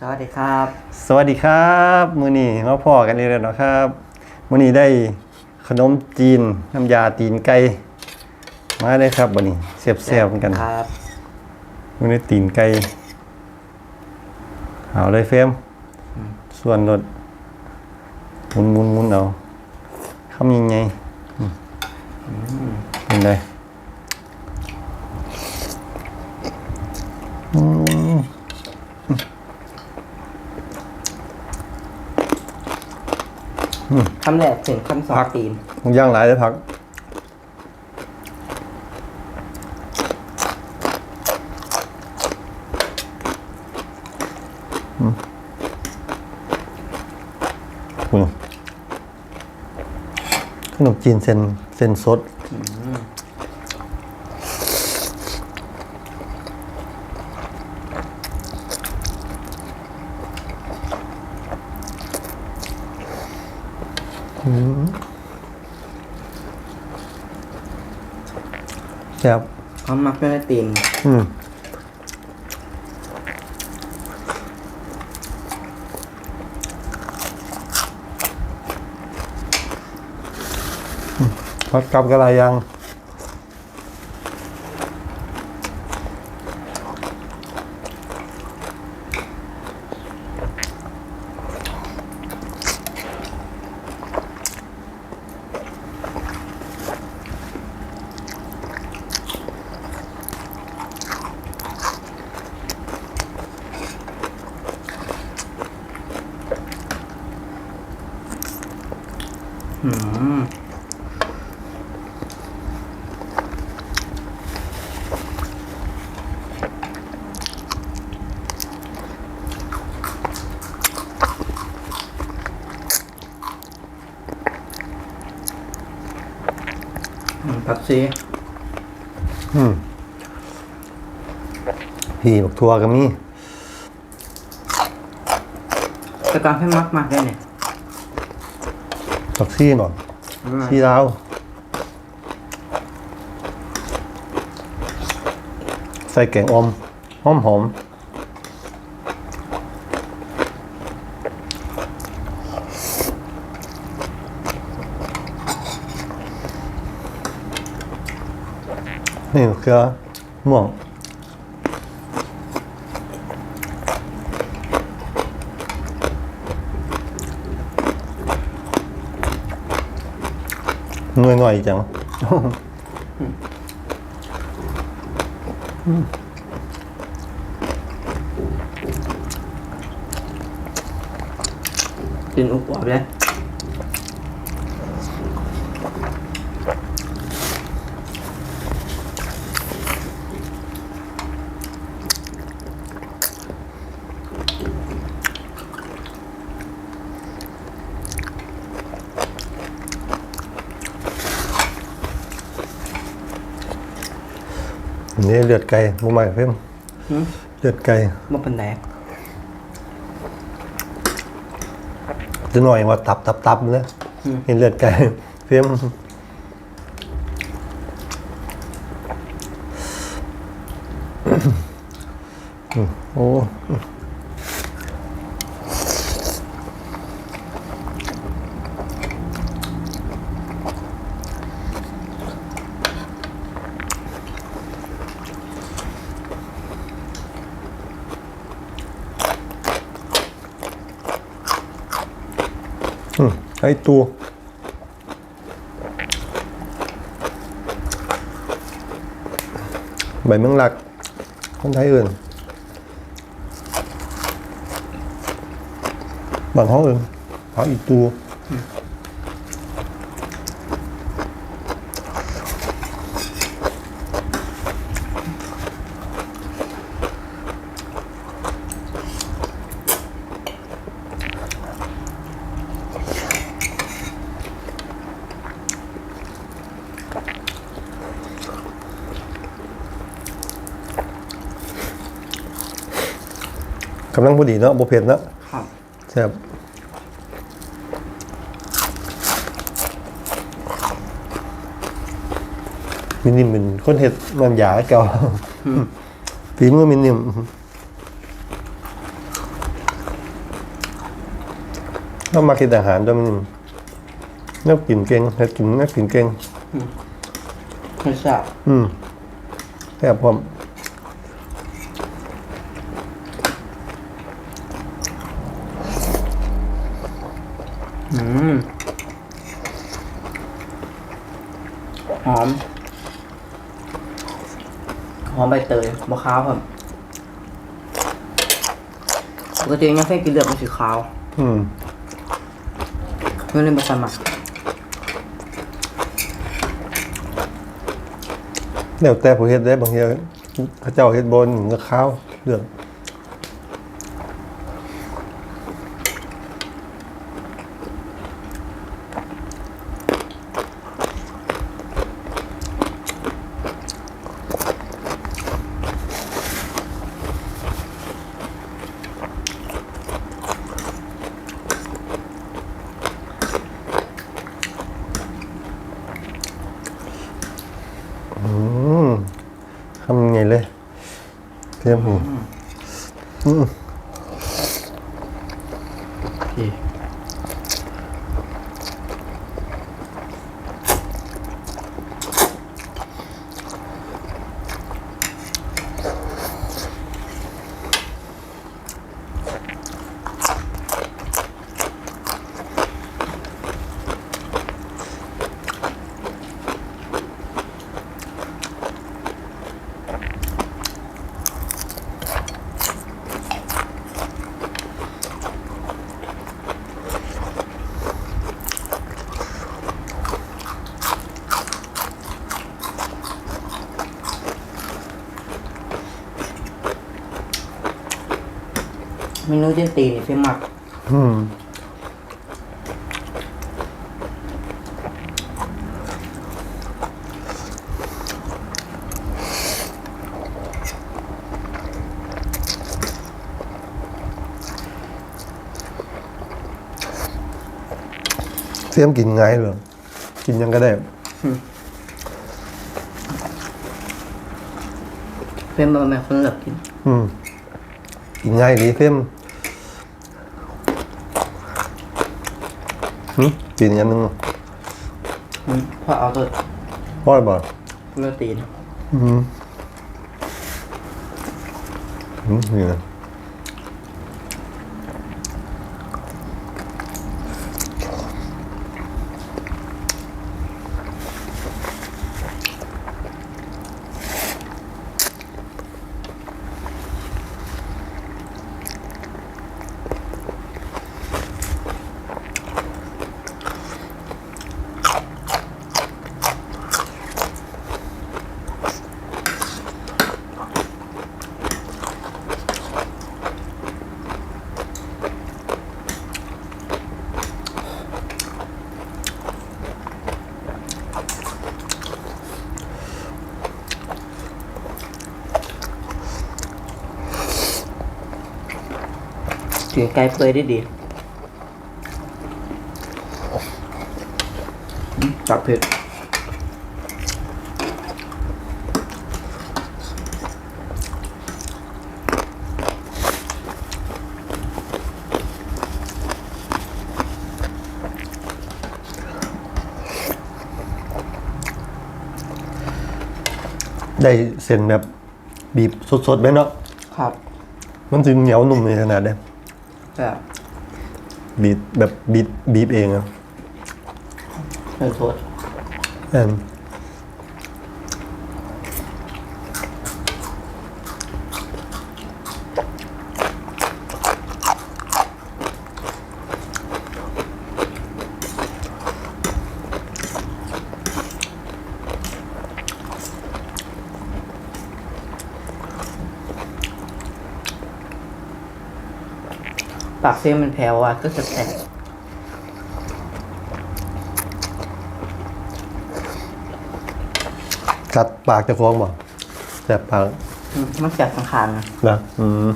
สวัสดีครับ สวัสดีครับมือนี้มาพ่อกันเลยเนาะครับมือนี้ได้ขนมจีนน้ำยาตีนไก่มาเลยครับวันนี้เสียบๆเหมือนกันครับมือนี้ตีนไก่เอาเลยเฟรมส่วนรถหมุนหมุนหมุนเอาคำยังไงอืมเป็นไงอืม คำแรกถึงคำสองตีนผมย่างหลายเลยพักคุณขนมจีนเส้นเส้นสด แซ่บเขามักด้วยตีนอืมพักกลับกระไรยัง ผักชีอืมพี่บักทัวก็มีแต่การให้มักมากได้เนี่ย บักซี่หน่อยซี่ลาวใส่แกงอมหอมหอมนี่คือม่วง ร่อยจังกินอุบอวบเลย นี่เลือดไก่มุมใหม่เพิ่มหืมเลือดไก่มันเป็นแหนกจะหน่อยว่าตับตับตับเลยเห็นเลือดไก่เพิ่มอืมโอ้ ไอ้ตัว ใบเมืองหลัก คนไทยอื่นบางห้องอื่นพักอีกตัว กำลังพอดีเนาะโบเผ็ดเนาะครับแซ่บมินิมเป็นคนเห็ดมันหยาเก่าฝีมือมินิมเรามากินอาหารด้วยมันนักกินเก่งนักกินนักกินเก่งไม่ทราบอืมแค่บผม อืมหอม หอมใบเตยมะขาวครับปกติยังแค่กินเลือดมันสีขาวอืมไม่เล่นมาสมัครแล้วแต่ผู้เฮ็ดได้บางทีเขาเจ้าเฮ็ดบนก็ข้าวเรื่อง ทำไงเลยเทียมหูอืมพี่ เมนูเจนตีนี่เพี่มักอืมเทียมกินง่ายเหรอกินยังก็ได้ เพื่อนมาแม่คนเลือกกิน อืมกินง่ายดีเทียม หึกินอันนึงอืมเพราะเอาตัวพ่อยบ่เลือกตีน อืมอืมนี่นะ ถึงไกลเปยได้ดีอืมจับเผ็ดได้เส้นแบบบีบสดๆไหมเนาะ ครับ มันจึงเหนียวนุ่มในขนาดได้ แบบบีบแบบบีบบีบเองอะเนื้อสดแอน ปากเส้นมันแผ่วอะก็จะแตกกัดปากจะคล้องบ่แสบปากอืมมันจากสังขารนะ นะอืม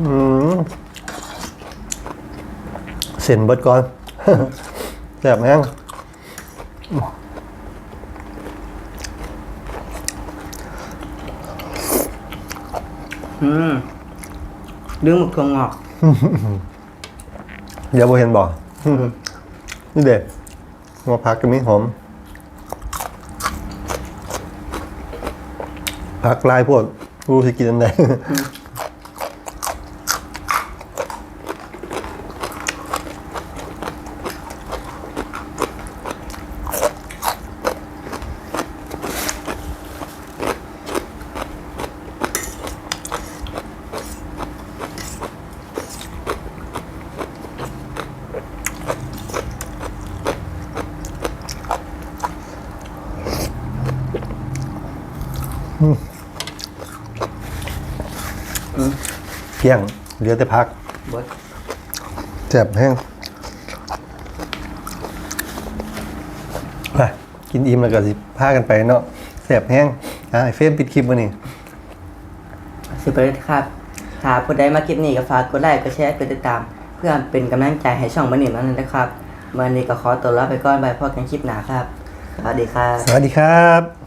เส้นเบิดก่อนแซ่บแห้งอืมดึงหมึกถั่วงอก เดี๋ยวโบเห็นบอกนี่เด็ดมาพักกันนี้หอมพักลายพวกรู้สิกินอันใด เพียงเหลือแต่พักเบิดเจ็บแห้งไปกินอิ่มแล้วก็สิพากันไปเนาะแสบแห้งอะไอเฟรมปิดคลิปมานี่สิบเลยครับถ้าผู้ใดมาคลิปนี้ก็ฝากกดไลค์กดแชร์กดติดตาม เพื่อเป็นกำลังใจให้ช่องบันนี่นั้นนะครับวันนี้ก็ขอตัวลาไปก่อนไปพอกันคลิปหน้าครับสวัสดีครับ สวัสดีครับ